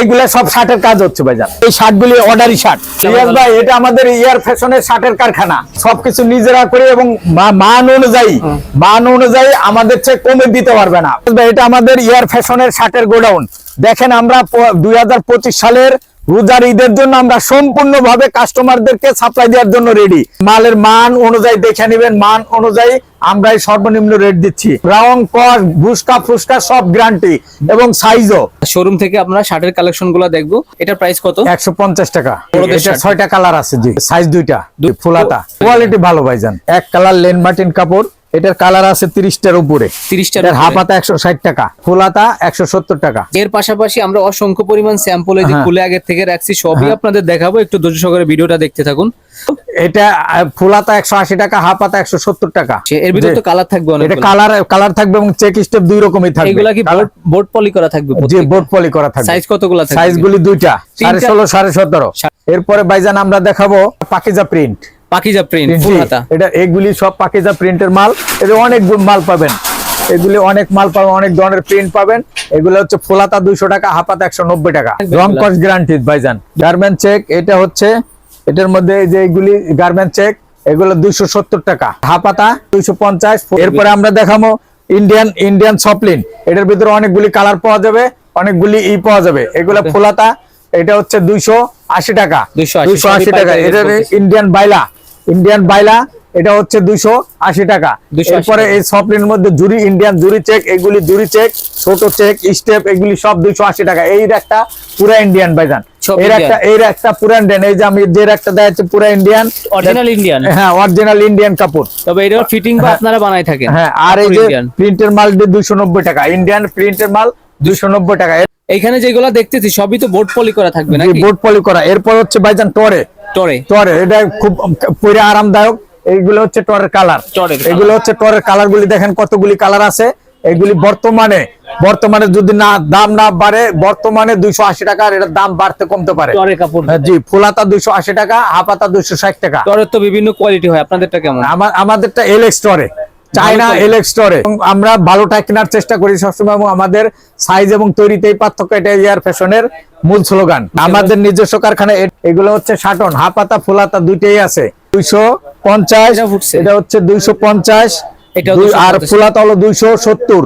এইগুলা সব শার্টের কাজ হচ্ছে ভাইজান এই শার্টগুলি অর্ডারি শার্ট। রিয়াজ ভাই এটা আমাদের ইয়ার ফ্যাশনের শার্টের কারখানা। সবকিছু নিজেরা করে এবং মান অনুযায়ী মান অনুযায়ী আমাদের চেয়ে কমে দিতে পারবে না। এটা আমাদের ইয়ার ফ্যাশনের শার্টের গোডাউন। দেখেন আমরা দুই হাজার পঁচিশ সালের রোজার ঈদের জন্য আমরা সম্পূর্ণভাবে কাস্টমারদেরকে সাপ্লাই দেওয়ার জন্য রেডি মালের মান অনুযায়ী দেখে নেবেন মান অনুযায়ী আমরা এই সর্বনিম্ন রেট দিচ্ছি। রং কস ভুসকা ফুসকা সব গ্যারান্টি এবং সাইজও শোরুম থেকে আমরা শার্টের কালেকশনগুলো দেখব। এটার প্রাইস কত? একশো পঞ্চাশ টাকা। এটা। ছয়টা কালার আছে জি। সাইজ দুইটা। ফুলাতা কোয়ালিটি ভালো ভাইজান। এক কালার লেন মার্টিন কাপড়। এটার কালার আছে তিরিশটার উপরে। 30 টার এটার উপরে। হাফাতা একশো ষাট টাকা ফুলাতা একশো সত্তর টাকা। এর পাশাপাশি আমরা অসংখ্য পরিমাণ স্যাম্পল এই যে হ্যাঁ। খুলে আগে থেকে রাখছি সবই আপনাদের দেখাবো। একটু ধৈর্য সহকারে ভিডিওটা দেখতে থাকুন। এটা ফুলাতা একশো আশি টাকা হাফাতা একশো সত্তর টাকা। এর ভিতরে তো কালার থাকবে অনেক এটা কালার কালার থাকবে এবং চেক স্টেপ দুই রকমই থাকবে। এগুলা কি বোর্ড পলি করা থাকবে জি বোর্ড পলি করা থাকবে। সাইজ কতগুলো থাকবে? সাইজ গুলি দুইটা সাড়ে ষোলো সাড়ে সতেরো। এরপরে বাইজান আমরা দেখাবো Pakiza print Pakiza print full হাতা। এটা এগুলি সব পাকিজা প্রিন্টের মাল। এটা অনেক মাল পাবেন। এগুলি অনেক মাল পাবেন অনেক ধরনের প্রিন্ট পাবেন। এগুলো হচ্ছে ফুলাতা দুইশো টাকা হাফাতা একশো নব্বই টাকা। রং কস গ্যারান্টি ভাইজান। গার্মেন্ট চেক এটা হচ্ছে এটার মধ্যে এই যে এগুলি গার্মেন্ট চেক এগুলো দুইশো সত্তর টাকা। হাফাতা দুইশো পঞ্চাশ। এরপরে আমরা দেখাবো ইন্ডিয়ান ইন্ডিয়ান সপলিন এটার ভিতরে অনেকগুলি কালার পাওয়া যাবে অনেকগুলি ই পাওয়া যাবে। এগুলো ফুলাতা এটা হচ্ছে দুইশো আশি টাকা। 280 দুইশো আশি টাকা। এটা ইন্ডিয়ান বাইলা ইন্ডিয়ান বাইলা এটা হচ্ছে দুইশো আশি টাকা। 280 এরপরে এই সফটওয়্যার মধ্যে জুরি ইন্ডিয়ান জুরি চেক এগুলি জুরি চেক ছোট চেক স্টেপ এগুলি সব দুইশো আশি টাকা। এই একটা পুরা ইন্ডিয়ান ভাইজান সব এর একটা এর একটা পুরা ইন্ডিয়ান এই যে আমি যে একটা দেখাচ্ছি পুরা ইন্ডিয়ান অরিজিনাল ইন্ডিয়ান হ্যাঁ অরিজিনাল ইন্ডিয়ান কাপড়। তবে এটার ফিটিং আপনারা বানাই থাকেন। হ্যাঁ আর এই যে ইন্ডিয়ান প্রিন্টের মাল দুইশো নব্বই টাকা। ইন্ডিয়ান প্রিন্টের মাল দুইশো নব্বই টাকা। এইখানে যেগুলো দেখতেছি সবই তো বোর্ড পলি করা থাকবে নাকি? বোর্ড পলি করা। এরপর হচ্ছে বাইজান টরে টরে? টরে এটা খুব পরে আরামদায়ক। এইগুলো হচ্ছে টরের কালার। এগুলো হচ্ছে টরের কালার গুলি দেখেন কতগুলি কালার আছে। এগুলি বর্তমানে বর্তমানে যদি না দাম না বাড়ে বর্তমানে দুইশো আশি টাকা আর এটার দাম বাড়তে কমতে পারে। টরে কাপড়। হ্যাঁ, জি ফুলাতা দুইশো আশি টাকা হাফাতা দুইশো ষাট টাকা। টরের তো বিভিন্ন কোয়ালিটি হয়। আপনাদেরটা কেমন? আমাদেরটা এলএক্স স্টোরে চায়না। এলএক্স স্টোরে আমরা ভালোটা কেনার চেষ্টা করি সবসময় এবং আমাদের সাইজ এবং তৈরিতেই পার্থক্য এটা ইয়ার ফ্যাশনের মূল স্লোগান আমাদের নিজস্ব কারখানা এগুলো হচ্ছে সাটন হাফাতা ফুলাতা দুইটাই আছে। দুইশো পঞ্চাশ এটা হচ্ছে দুইশো পঞ্চাশ। আর 250 ফুলাতা হলো দুইশো সত্তর।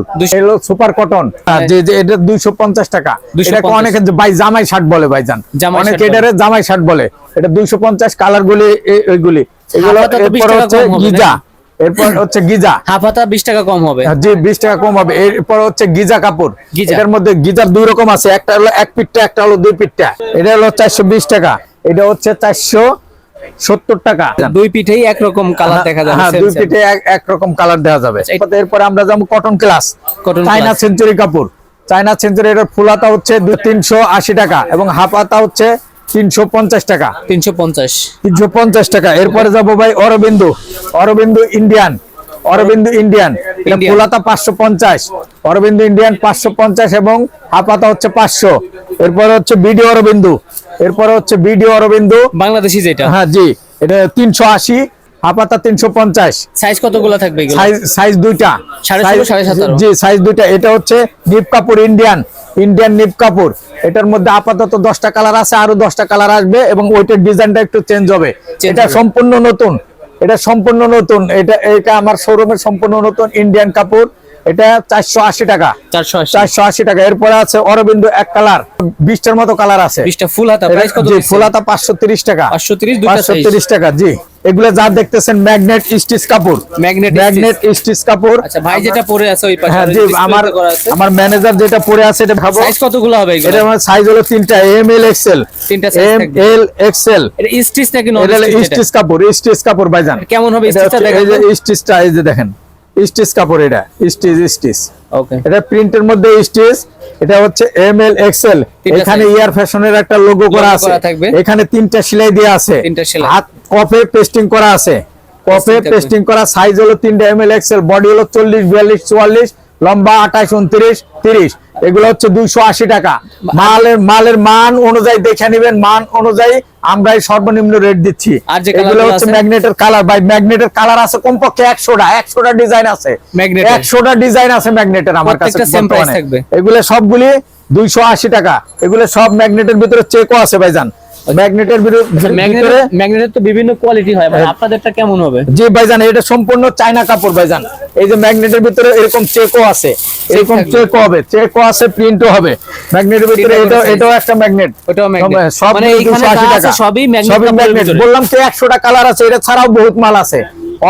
সুপার কটন যে যে এটা দুইশো পঞ্চাশ টাকা। 250 এটাকে অনেকে ভাই জামাই শার্ট বলে ভাইজান। অনেক এটারে জামাই শার্ট বলে। এটা দুইশো পঞ্চাশ কালার গুলি এগুলো। হাফাতা তো 20 এরপর টাকা হচ্ছে গিজা? এরপর হচ্ছে গিজা। হাফ হাতা বিশ টাকা কম হবে। জি বিশ টাকা কম হবে। এরপর হচ্ছে গিজা কাপড়। এটার মধ্যে গিজার দুই রকম আছে। একটা হলো এক পিঠটা একটা হলো দুই পিঠটা। এটা হলো চারশো বিশ টাকা। এটা হচ্ছে চারশো সত্তর টাকা। দুই পিঠেই একরকম কালার দেখা যাবে হ্যাঁ দুই পিঠে একরকম কালার দেওয়া যাবে। এটা- এরপরে আমরা যাব কটন ক্লাস চাইনা সেঞ্চুরি কাপড়। চাইনা সেঞ্চুরি এটার ফুলাতা হচ্ছে তিনশো আশি টাকা এবং হাফাতা হচ্ছে 350 টাকা। 350 350 টাকা। এরপরে যাব ভাই অরবিন্দু। অরবিন্দু ইন্ডিয়ান। অরবিন্দু ইন্ডিয়ান। এটা পোলাতা 550 অরবিন্দু ইন্ডিয়ান 550 এবং হাপাতা হচ্ছে 500 এরপরে হচ্ছে বিডি অরবিন্দু। এরপরে হচ্ছে বিডি অরবিন্দু। বাংলাদেশি যেটা। হ্যাঁ জি। এটা 380 হাফাতা সাইজ কতগুলো থাকবে সাইজ দুইটা। জি সাইজ দুইটা। এটা হচ্ছে নিপ ইন্ডিয়ান ইন্ডিয়ান নিপ এটার মধ্যে আপাতত দশটা কালার আছে আরও দশটা কালার আসবে এবং ওইটার ডিজাইনটা একটু চেঞ্জ হবে। এটা সম্পূর্ণ নতুন। এটা সম্পূর্ণ নতুন। এটা এটা আমার শোরুমের সম্পূর্ণ নতুন ইন্ডিয়ান কাপড় এটা চারশো আশি টাকা। টাকা। এরপরে আছে অরবিন্দ এক কালার বিশটার মতো কালার আছে। ফুল হাতা। ফুল হাতা পাঁচশো তিরিশ টাকা। পাঁচশো তিরিশ টাকা জি। এগুলো যা দেখতেছেন ম্যাগনেট স্টিচ কাপড়। ম্যাগনেট ম্যাগনেট স্টিচ কাপড়। আচ্ছা ভাই যেটা পরে আছে ওই পাশে হ্যাঁ জি আমার আমার ম্যানেজার যেটা পরে আছে এটা ভাবো। সাইজ কতগুলো হবে এগুলো? এটা আমার সাইজ হলো তিনটা এম এল এক্সেল তিনটা সাইজ এম। এল এক্সেল এটা স্টিচ নাকি নন এটা স্টিচ কাপড় স্টিচ কাপড় ভাইজান। কেমন হবে স্টিচটা দেখেন এই যে স্টিচটা এই যে দেখেন। স্টিচ কাপড় এটা স্টিচ স্টিচ। ওকে এটা প্রিন্টের মধ্যে স্টিচ এটা হচ্ছে এম এল এক্সেল এখানে ইয়ার ফ্যাশনের একটা লোগো করা আছে। এখানে তিনটা সেলাই দেওয়া আছে। তিনটা সেলাই। হাত কফে পেস্টিং করা আছে। কফে পেস্টিং করা সাইজ হলো তিনটা এম এল এক্সেল বডি হলো চল্লিশ বিয়াল্লিশ চুয়াল্লিশ লম্বা আঠাশ উনত্রিশ তিরিশ। এগুলো হচ্ছে দুইশো আশি টাকা। মালের মালের মান অনুযায়ী দেখে নেবেন। মান অনুযায়ী আমরাই সর্বনিম্ন রেট দিচ্ছি। আর এগুলো হচ্ছে? ম্যাগনেটের কালার বাই ম্যাগনেটের কালার আছে কমপক্ষে একশোটা একশোটা ডিজাইন আছে? একশোটা ডিজাইন আছে ম্যাগনেটের আমার কাছে এগুলো সবগুলি দুইশো আশি টাকা। এগুলো সব ম্যাগনেটের ভিতরে চেকও আছে ভাইজান। ম্যাগনেটের ভিতরে ম্যাগনেটের তো বিভিন্ন কোয়ালিটি হয় মানে হ্যাঁ। আপনাদেরটা কেমন হবে? জি ভাইজান এটা সম্পূর্ণ চায়না কাপড় ভাইজান। এই যে ম্যাগনেটের ভিতরে এরকম চেকও আছে। এরকম চেকও হবে চেকও আছে প্রিন্টও হবে। ম্যাগনেটের ভিতরে এটা এটাও একটা ম্যাগনেট। ওটাও। সব মানে এইখানে টাকা। সবই। ভিতরে। বললাম তো কালার আছে এটা ছাড়াও বহুত মাল আছে।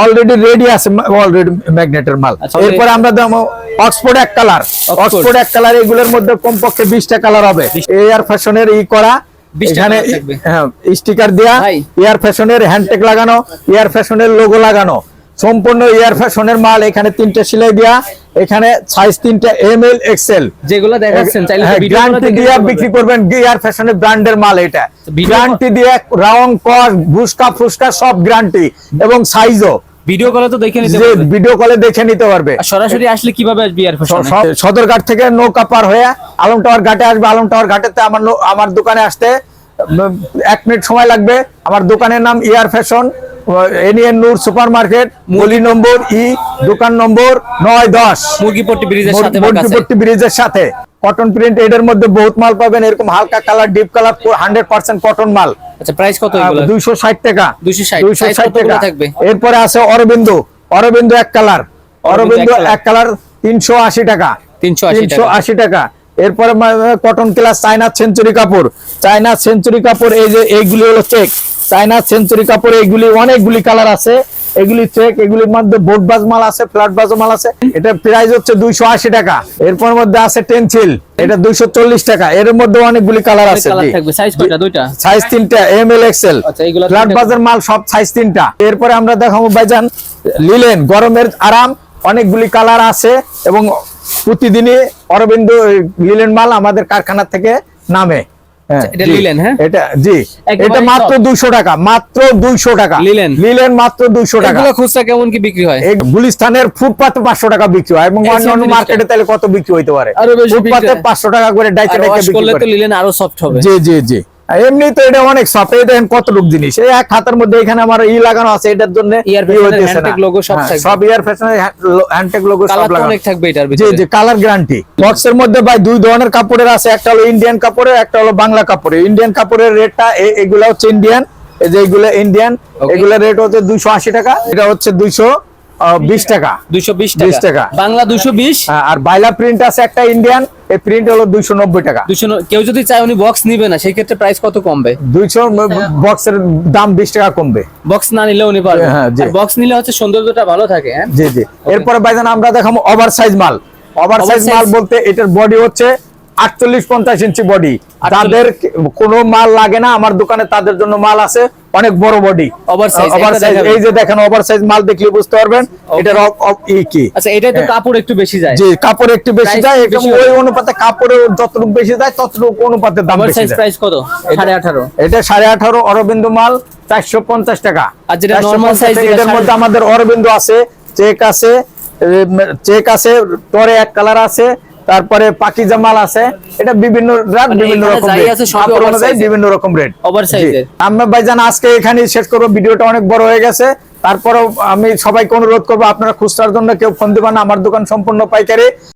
অলরেডি রেডি আছে অলরেডি ম্যাগনেটের মাল। আচ্ছা, এরপর আমরা দেবো অক্সফোর্ড এক কালার। অক্সফোর্ড এক কালার এগুলোর মধ্যে কমপক্ষে বিশটা কালার হবে। এয়ার ফ্যাশনের ই করা। 20 টা এখানে। হ্যাঁ স্টিকার দেয়া এয়ার ফ্যাশনের হ্যান্ডটেক লাগানো এয়ার ফ্যাশনের লোগো লাগানো সম্পূর্ণ এয়ার ফ্যাশনের মাল এখানে তিনটে সেলাই দেয়া এখানে সাইজ তিনটা এম এল এক্সেল যেগুলো দেখাচ্ছেন গ্যারান্টি দিয়ে বিক্রি করবেন গিয়ার ফ্যাশনের ব্র্যান্ডের মাল এটা। গ্যারান্টি দিয়ে রাউন্ড কস বুস্কা ফুসকা সব গ্যারান্টি এবং সাইজও ভিডিও কলে তো দেখে নিতে ভিডিও কলে দেখে নিতে পারবে। সরাসরি আসলে কীভাবে আসবে এয়ার ফ্যাশনে? সদরঘাট থেকে নৌকা পার হয়ে আলম টাওয়ার ঘাটে আসবে। আলম টাওয়ার ঘাটেতে আমার আমার দোকানে আসতে এক মিনিট সময় লাগবে। আমার দোকানের নাম ইয়ার ফ্যাশন এনিএন নূর সুপার মার্কেট গলি নম্বর ই দোকান নম্বর নয় দশ। মুরগিপট্টি ব্রিজের সাথে বা ব্রিজের সাথে। কটন প্রিন্ট এটার মধ্যে বহুত মাল পাবেন এরকম হালকা colour deep colour hundred percent cotton মাল। আচ্ছা প্রাইস কত দুইশো ষাট টাকা। দুইশো ষাট। টাকা। থাকবে? এরপরে আছে অরবিন্দ। অরবিন্দ এক কালার অরবিন্দ এক কালার তিনশো আশি টাকা। তিনশো আশি টাকা। এরপরে কটন ক্লাস চায়না সেঞ্চুরি কাপড়। চায়না সেঞ্চুরি কাপড় এই যে এইগুলি হলো চেক চায়না সেঞ্চুরি কাপড় এইগুলি অনেকগুলি কালার আছে। এগুলি চেক এগুলির মধ্যে বোট বাজ মাল আছে ফ্ল্যাট বাজ মাল আছে। এটা প্রাইস হচ্ছে দুইশো আশি টাকা। এরপর মধ্যে আছে টেনসিল এটা দুইশো চল্লিশ টাকা। এর মধ্যে অনেকগুলি কালার আছে। সাইজ তিনটা এম এল এক্সেল ফ্ল্যাট বাজার মাল সব সাইজ তিনটা। এরপরে আমরা দেখাবো ভাইজান লিলেন গরমের আরাম অনেকগুলি কালার আছে এবং প্রতিদিনই অরবিন্দ লিলেন মাল আমাদের কারখানা থেকে নামে। এটা লিলেন, হ্যাঁ? এটা জি। এটা মাত্র top। দুইশো টাকা মাত্র দুইশো টাকা। লিলেন। লিলেন মাত্র টাকা। এগুলো খুচরা কেমন কি বিক্রি হয়? গুলিস্তানের ফুটপাতে টাকা বিক্রি হয় এবং অন্যান্য মার্কেটে তাহলে কত বিক্রি হইতে পারে? ফুটপাতে হয়। টাকা করে ওয়াশ করলে তো লিলেন আরও সফট হবে। জি জি জি। এমনি তো এটা অনেক সফট এই দেখেন কতটুক জিনিস। এই এক হাতের মধ্যে এখানে আমার ই লাগানো আছে এটার জন্য Ear ই fashion এর হইতেছে না। handtag logo সব হ্যাঁ, সব ইয়ার ফ্যাশনের হ্যান্ডটেক লোগো সব লাগানো। অনেক থাকবে এটার ভিতরে। জি কালার গ্যারান্টি বক্সের মধ্যে ভাই দুই ধরনের কাপড়ের আছে একটা হলো ইন্ডিয়ান কাপড়ের একটা হলো বাংলা কাপড়ের। ইন্ডিয়ান কাপড়ের রেটটা এগুলা হচ্ছে ইন্ডিয়ান এই যে এগুলো ইন্ডিয়ান. এগুলোর রেট হচ্ছে দুইশো আশি টাকা এটা হচ্ছে দুইশো বিশ টাকা। দুইশো বিশ টাকা। টাকা। বাংলা 220 বিশ। আর বাইলা প্রিন্ট আছে একটা ইন্ডিয়ান এই প্রিন্ট হলো দুইশো নব্বই টাকা। 200 কেউ যদি চায় উনি বক্স নিবে না সেই ক্ষেত্রে প্রাইস কত কমবে? দুইশো বক্সের দাম বিশ টাকা কমবে। বক্স না নিলে উনি পারবে হ্যাঁ, জি। বক্স নিলে হচ্ছে সৌন্দর্যটা ভালো থাকে হ্যাঁ? জি জি। এরপরে ভাইজান আমরা দেখাবো ওভার সাইজ মাল। ওভার সাইজ মাল বলতে এটার বডি হচ্ছে আটচল্লিশ পঞ্চাশ ইঞ্চি বডি তাদের কোনো মাল লাগে না আমার দোকানে তাদের জন্য মাল আছে অনেক বড় বডি এটা। এই যে দেখেন ওভার সাইজ মাল দেখলে বুঝতে পারবেন এটার কি? আচ্ছা এটাই তো হ্যাঁ। কাপড় একটু বেশি যায়। যে কাপড় একটু বেশি যায় ওই অনুপাতে কাপড়ের যতটুকু বেশি যায় ততটুকু অনুপাতে দাম বেশি যায়। প্রাইস কত? 18.5 এটা সাড়ে আঠারো অরবিন্দ মাল চারশো পঞ্চাশ টাকা। আর যেটা 450 normal এটার মধ্যে আমাদের অরবিন্দ আছে চেক আছে চেক আছে পরে এক কালার আছে তারপরে পাকিজা মাল আছে এটা বিভিন্ন রেট মানে বিভিন্ন রকম রেট। বিভিন্ন রকম রেট। আমরা ভাইজান আজকে এখানে শেষ করব ভিডিওটা অনেক বড় হয়ে গেছে। তারপরও আমি সবাইকে অনুরোধ করব আপনারা খুচরার জন্য কেউ ফোন দেবেন না আমার দোকান সম্পূর্ণ পাইকারি।